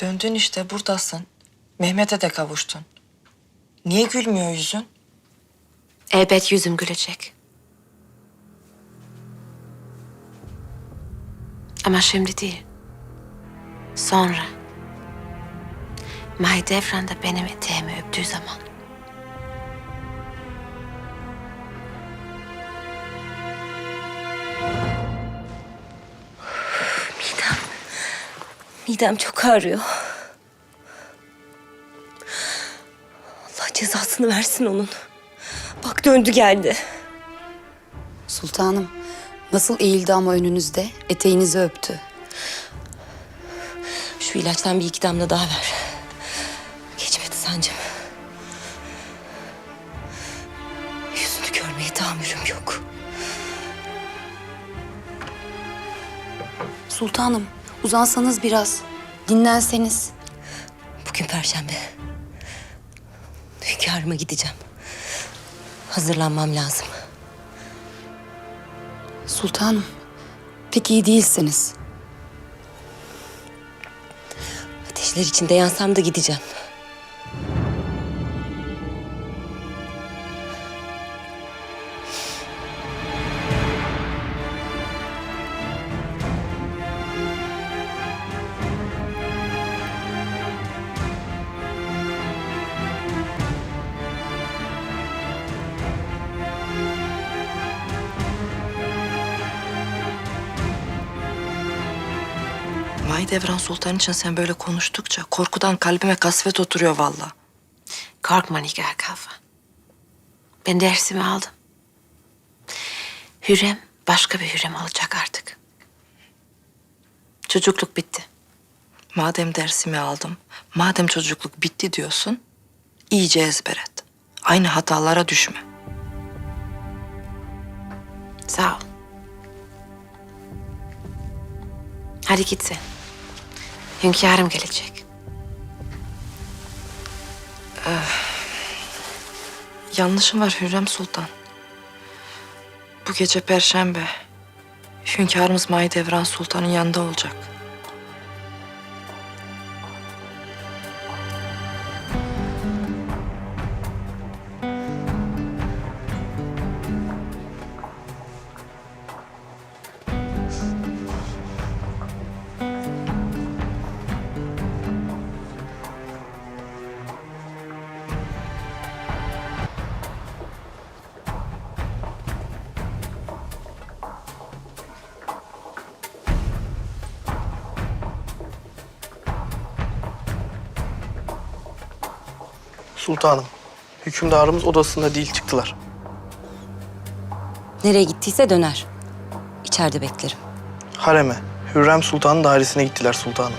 Döndün işte buradasın. Mehmet'e de kavuştun. Niye gülmüyor yüzün? Elbet yüzüm gülecek. Ama şimdi değil. Sonra. Mahidevran da benim eteğimi öptüğü zaman. Midem çok ağrıyor. Allah cezasını versin onun. Bak döndü geldi. Sultanım, nasıl eğildi ama önünüzde, eteğinizi öptü. Şu ilaçtan bir iki damla daha ver. Geçmedi sancım. Yüzünü görmeye tahammülüm yok. Sultanım, uzansanız biraz, dinlenseniz. Bugün perşembe. Hünkârıma gideceğim. Hazırlanmam lazım. Sultanım, pek iyi değilsiniz. Ateşler içinde yansam da gideceğim. Mahidevran Sultan için sen böyle konuştukça korkudan kalbime kasvet oturuyor valla. Korkma Nigar Kafa. Ben dersimi aldım. Hürrem başka bir Hürrem olacak artık. Çocukluk bitti. Madem dersimi aldım, madem çocukluk bitti diyorsun, iyice ezber et. Aynı hatalara düşme. Sağ ol. Hadi git sen. Hünkârım gelecek. Yanlışım var Hürrem Sultan. Bu gece Perşembe. Hünkârımız Mahidevran Sultan'ın yanında olacak. Sultanım, hükümdarımız odasında değil çıktılar. Nereye gittiyse döner. İçeride beklerim. Hareme, Hürrem Sultan'ın dairesine gittiler sultanım.